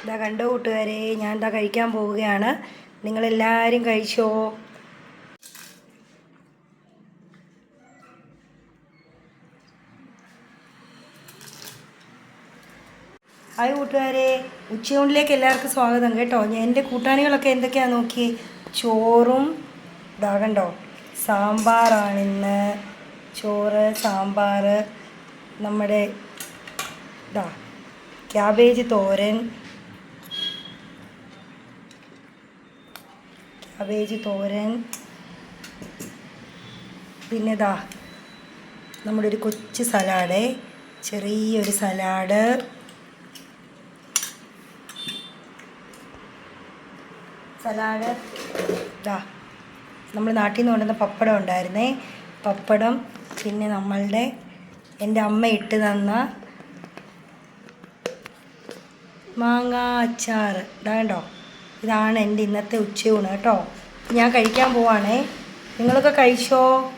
ഇതാ കണ്ടോ കൂട്ടുകാരെ ഞാൻ ഇതാ കഴിക്കാൻ പോവുകയാണ്. നിങ്ങളെല്ലാവരും കഴിച്ചോ? ഹായ് കൂട്ടുകാരെ ഉച്ചയൂണിലേക്ക് എല്ലാവർക്കും സ്വാഗതം കേട്ടോ. ഞാൻ എന്റെ കൂട്ടാനികളൊക്കെ എന്തൊക്കെയാണ് നോക്കി ചോറും ഇതാ കണ്ടോ സാമ്പാറാണിന്ന് ചോറ് സാമ്പാർ നമ്മുടെ ഇതാ ക്യാബേജ് തോരൻ ക്യാബേജ് തോരൻ. പിന്നെ ഇതാ നമ്മുടെ ഒരു കൊച്ചു സലാഡ്. ചെറിയൊരു സലാഡ്. സലാഡ് ഇതാ നമ്മൾ നാട്ടിൽ നിന്ന് കൊണ്ടുവന്ന പപ്പടം ഉണ്ടായിരുന്നേ. പപ്പടം പിന്നെ നമ്മളുടെ എന്റെ അമ്മ ഇട്ട് തന്ന മാങ്ങ അച്ചാർ ഇതാ കണ്ടോ? ഇതാണ് എന്റെ ഇന്നത്തെ ഉച്ചയൂണ് കേട്ടോ. ഞാൻ കഴിക്കാൻ പോവാണേ. നിങ്ങളൊക്കെ കഴിച്ചോ?